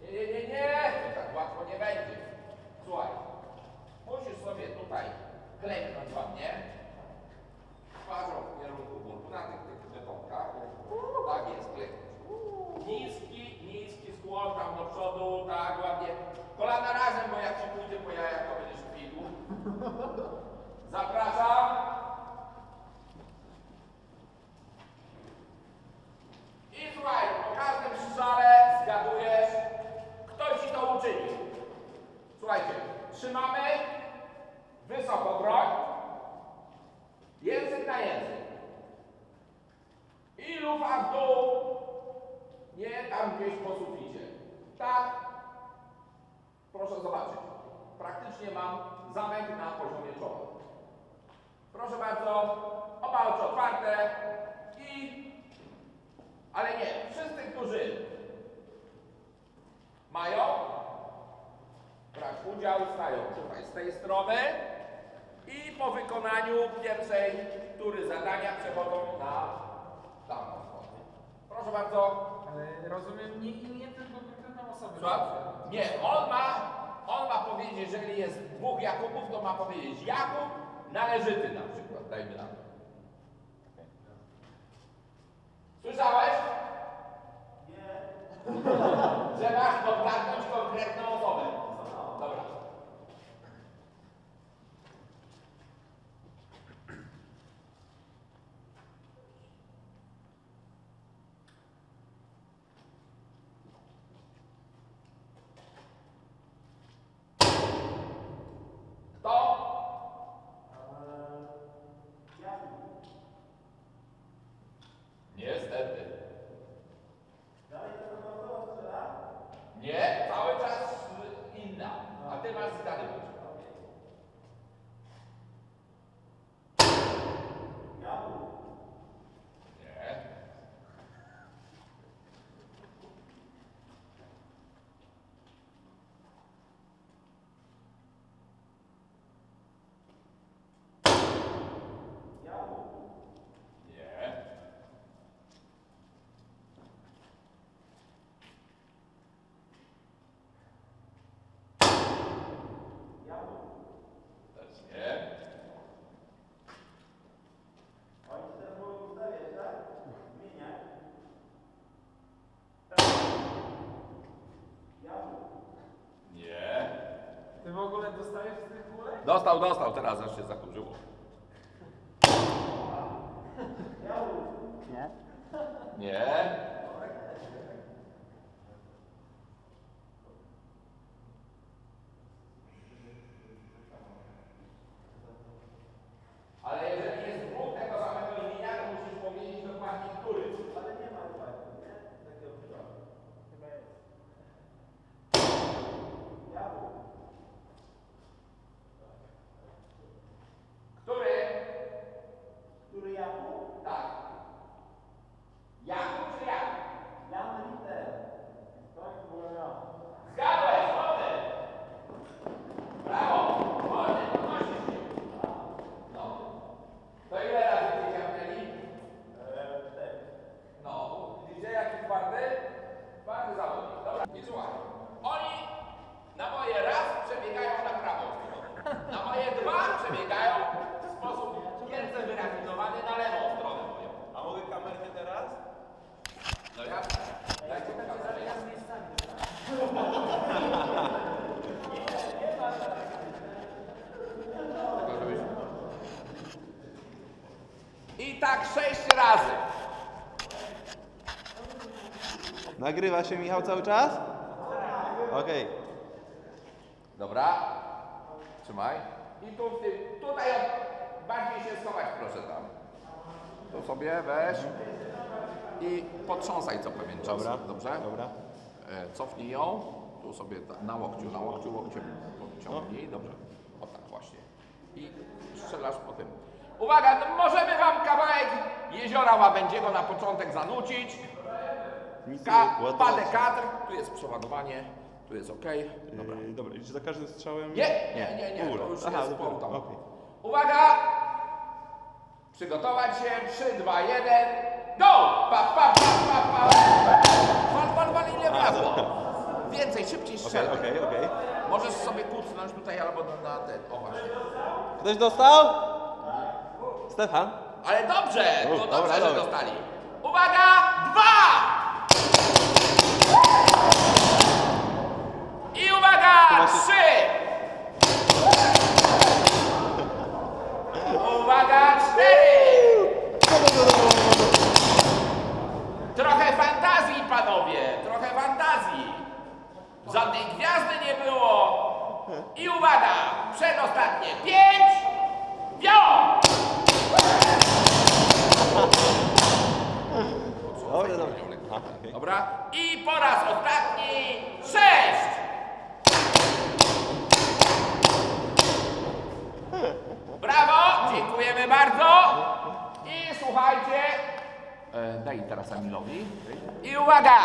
Nie, nie, nie, nie, tak łatwo nie będzie. Słuchaj, musisz sobie tutaj klęknąć ładnie, twarzą w kierunku bólu, na tych, tych. Tak jest, klęknąć. Niski, niski skłon do przodu, tak ładnie. Kolana razem, bo jak pójdzie po jajach, to będziesz pił. Zapraszam. I słuchaj, po każdym strzale zgadujesz, kto ci to uczynił. Słuchajcie, trzymamy wysoko broń, język na język. I lufa w dół, nie tam gdzieś po suficie. Tak, proszę zobaczyć. Praktycznie mam zamek na poziomie czoła. Proszę bardzo, oba oczy otwarte i ale nie, wszyscy, którzy mają brać udział, stają tutaj z tej strony i po wykonaniu pierwszej tury zadania przechodzą na tamtą stronę. Proszę bardzo. Ale rozumiem nie imię, tylko konkretną osobę. Słucham? Nie, on ma, on ma powiedzieć, jeżeli jest dwóch Jakubów, to ma powiedzieć Jakub należyty na przykład, dajmy na to. Słyszałeś? Nie. Że masz odgadnąć konkretną osobę. Dobra. Kto? Niestety. Nie, cały czas inna. A ty masz zgadywać. Nie. Nie. Też nie. Nie. Dostajesz z tych kulek? Dostał, dostał, teraz aż się zakurzyło. Nie? Nie. Ale jeżeli jest dwóch tego samego imienia, to musisz powiedzieć dokładnie który. Ale nie ma dokładnie, nie? Takiego przypadku. Chyba jest. Który? Który Jakub? Tak. Jakub czy Jakub? Jan Liter. Tak, byłem ja. Zgadłeś, Wody! Brawo! Wody, podnosisz się. No. To ile razy cię ciągnęli? No. Widzicie jaki twardy? Twardy zawodnik. Dobra. I słuchaj. Oni na moje raz przebiegają na prawą stronę. Na moje dwa przebiegają w sposób wielce wyrafinowany na lewą stronę moją. A mogę kamerkę teraz? No jasne. Dajcie mi kamerę. Tylko żebyś... I tak sześć razy. Nagrywa się Michał cały czas? Okej. Dobra. Trzymaj. I tu, w tym, tutaj bardziej się schować proszę tam. Tu sobie weź i potrząsaj co pewien czas. Dobra. Dobrze? Dobra. E, cofnij ją. Tu sobie na łokciu, na łokciu, łokciem podciągnij. Dobrze. O tak właśnie. I strzelasz po tym. Uwaga, możemy wam kawałek jeziora Łabędziego na początek zanucić. Nic Ka nie- ładnie. padę kadr, tu jest przeładowanie, tu jest ok. Dobra. Yy, dobra, i czy za każdym strzałem... Nie, nie, nie, nie, to już Aha, jest tam. okej. Uwaga! Przygotować się. 3, 2, 1. Go! Pa, pa, pa, pa, pa. Wal, wal, wal, ile wlazło. Więcej, szybciej Okej, strzelaj. okej, okej. Możesz sobie kucnąć tutaj albo na, ten. O właśnie. Ktoś dostał? Stefan? Ale dobrze, to dobrze, dobra, że dobra. dostali. Uwaga! Dwa! I Trzy! Uwaga! Cztery! Trochę fantazji, panowie! Trochę fantazji! Żadnej gwiazdy nie było! I uwaga! Przedostatnie! Pięć! Wio! Dobra. Dobra? I po raz ostatni sześć! Brawo! Dziękujemy bardzo! I słuchajcie. E, daj teraz Amilowi. I uwaga!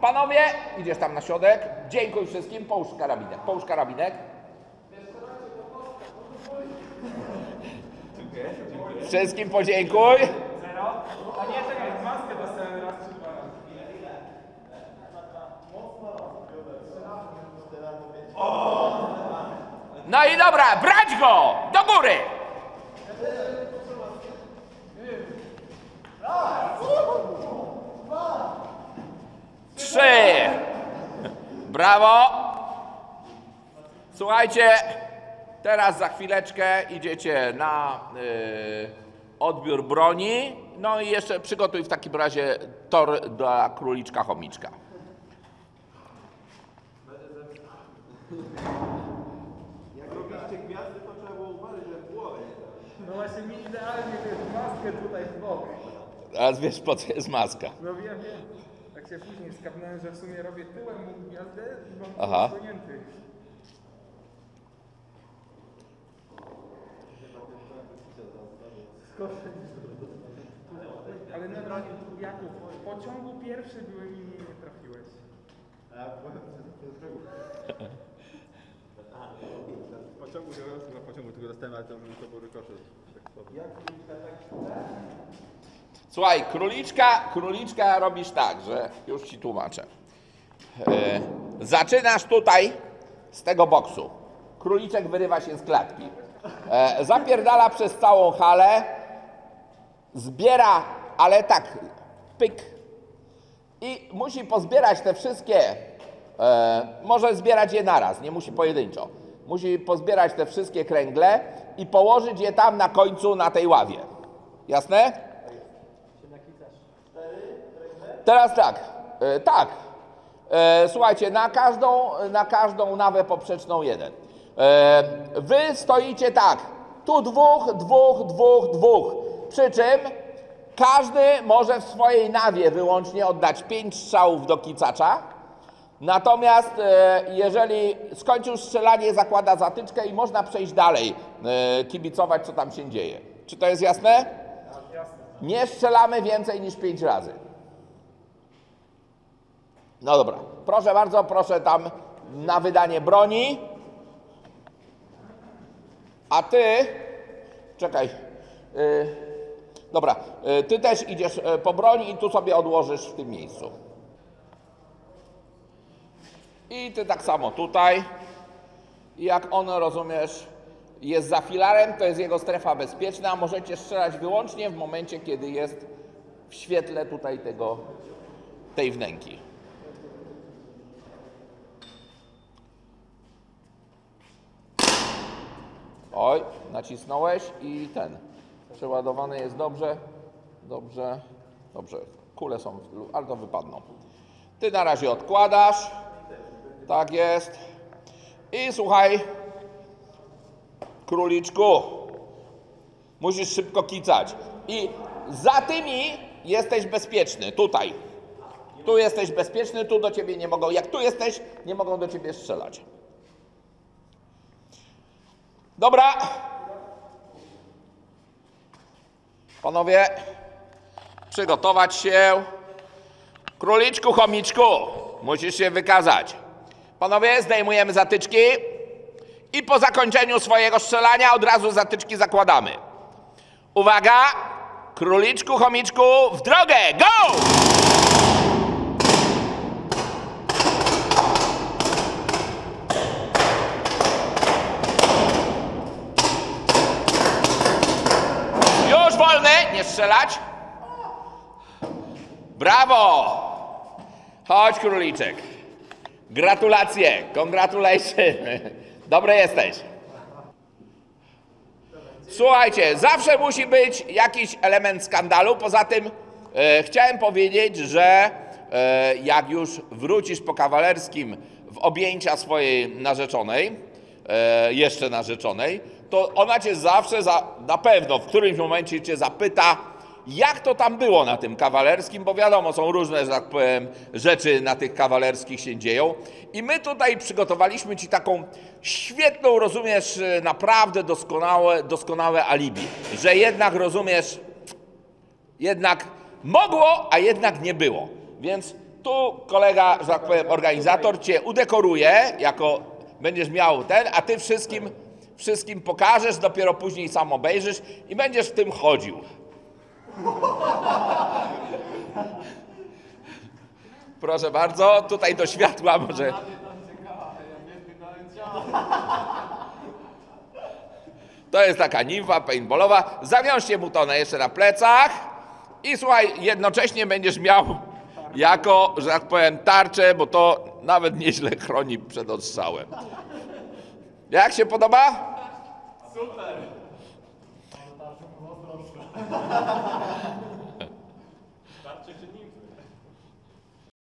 Panowie, idziesz tam na środek. Dziękuję wszystkim. Połóż karabinek. Połóż karabinek. Wszystkim podziękuj. Zero? A nie, czekaj, maskę dostałem raz czy dwa. No i dobra, brać go! Do góry! Trzy! Brawo! Słuchajcie, teraz za chwileczkę idziecie na y, odbiór broni. No i jeszcze przygotuj w takim razie tor dla króliczka chomiczka. Jak robiliście gwiazdy, to trzeba było uważać, że w głowę No właśnie mi idealnie wiesz, maskę tutaj w bok. Teraz wiesz po co jest maska. No wiem, wiem. Tak się później skapnąłem, że w sumie robię tyłem mu gwiazdę i mam Aha. Aha. zasłonięty. Ale na drogi, Jakub, w pociągu pierwszy byłem i mnie nie trafiłeś. W pociągu nie na pociągu tylko dostałem, ale to, to był rykoszet. Tak słabo. Słuchaj, króliczka, króliczka robisz tak, że już ci tłumaczę. E, zaczynasz tutaj z tego boksu. Króliczek wyrywa się z klatki. E, zapierdala przez całą halę. Zbiera, ale tak, pyk. I musi pozbierać te wszystkie. E, może zbierać je naraz, nie musi pojedynczo. Musi pozbierać te wszystkie kręgle i położyć je tam na końcu na tej ławie. Jasne? Teraz tak, e, tak. E, słuchajcie, na każdą, na każdą nawę poprzeczną jeden. E, wy stoicie tak, tu dwóch, dwóch, dwóch, dwóch. Przy czym każdy może w swojej nawie wyłącznie oddać pięć strzałów do kicacza. Natomiast e, jeżeli skończył strzelanie, zakłada zatyczkę i można przejść dalej, e, kibicować, co tam się dzieje. Czy to jest jasne? Jasne. Nie strzelamy więcej niż pięć razy. No dobra, proszę bardzo, proszę tam na wydanie broni. A ty, czekaj, y, dobra, y, ty też idziesz y, po broń i tu sobie odłożysz w tym miejscu. I ty tak samo tutaj. Jak on, rozumiesz, jest za filarem, to jest jego strefa bezpieczna. Możecie strzelać wyłącznie w momencie, kiedy jest w świetle tutaj tego, tej wnęki. Oj, nacisnąłeś i ten. Przeładowany jest dobrze. Dobrze. Dobrze. Kule są, ale to wypadną. Ty na razie odkładasz. Tak jest. I słuchaj, króliczku, musisz szybko kicać. I za tymi jesteś bezpieczny, tutaj. Tu jesteś bezpieczny, tu do ciebie nie mogą, jak tu jesteś, nie mogą do ciebie strzelać. Dobra. Panowie, przygotować się. Króliczku, chomiczku, musisz się wykazać. Panowie, zdejmujemy zatyczki i po zakończeniu swojego strzelania od razu zatyczki zakładamy. Uwaga! Króliczku, chomiczku, w drogę! Go! Już wolny, nie strzelać. Brawo! Chodź, króliczek. Gratulacje, congratulations. Dobry jesteś. Słuchajcie, zawsze musi być jakiś element skandalu. Poza tym e, chciałem powiedzieć, że e, jak już wrócisz po kawalerskim w objęcia swojej narzeczonej, e, jeszcze narzeczonej, to ona cię zawsze, za, na pewno w którymś momencie cię zapyta, jak to tam było na tym kawalerskim, bo wiadomo, są różne, że tak powiem, rzeczy na tych kawalerskich się dzieją. I my tutaj przygotowaliśmy Ci taką świetną, rozumiesz, naprawdę doskonałe, doskonałe alibi, że jednak, rozumiesz, jednak mogło, a jednak nie było. Więc tu kolega, że tak powiem, organizator Cię udekoruje, jako będziesz miał ten, a Ty wszystkim, wszystkim pokażesz, dopiero później sam obejrzysz i będziesz w tym chodził. Proszę bardzo, tutaj do światła może. To jest taka nimfa paintballowa. Zawiążcie mu to na jeszcze na plecach i słuchaj, jednocześnie będziesz miał jako, że tak powiem, tarczę, bo to nawet nieźle chroni przed odstrzałem. Jak się podoba? Super!